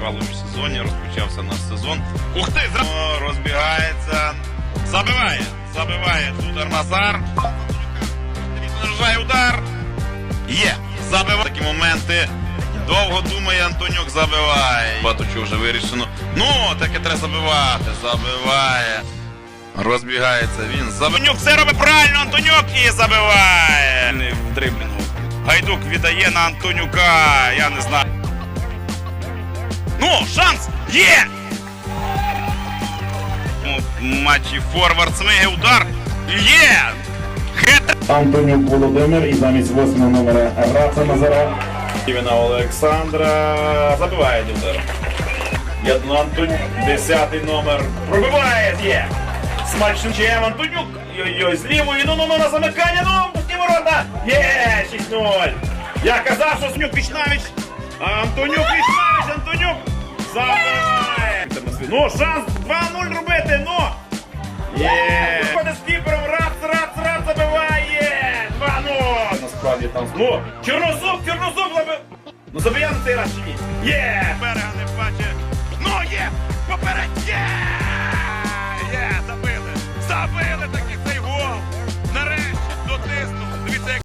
тривалому сезоні. Розпочався наш сезон. Ух ти! розбігається. Забиває. Забиває удар Назар. Нажає удар. Є. Забиває. Такі моменти. Довго думає, Антонюк забиває. Багато чого вже вирішено. Ну, таке треба забивати. Забиває. Розбігається він. Забивнюк все робить правильно, Антонюк і забиває. В дриблінгу. Гайдук віддає на Антонюка. Я не знаю. Ну, шанс! Є! Ну, в матчі форвард смиги удар. Є! Хет Антонюк Володимир і замість восьмого номера Раца Назара. Івана Олександра забиває удар. Ядно Антонюк, десятий номер. Пробиває, є. Смачним чаєм Антонюк. Йой-йой, з лівої, ну ну ну на замикання, ну, пусті ворота. Є, 6-0. Я казав, що Снюк Вічнавіч. Антонюк Вічнавіч, Антонюк. Забиває. Ну, шанс 2-0 робити, ну. Є! Ходить з кіпером, рац, рац, рац забиває! 2-0! Насправді там. Ну, Чорнозуб, Чорнозуб забив! Ну забияв на цей раз чи ні? Є! берега не бачить. Ну, є! Поперед! Є! Є! Забили! Забили!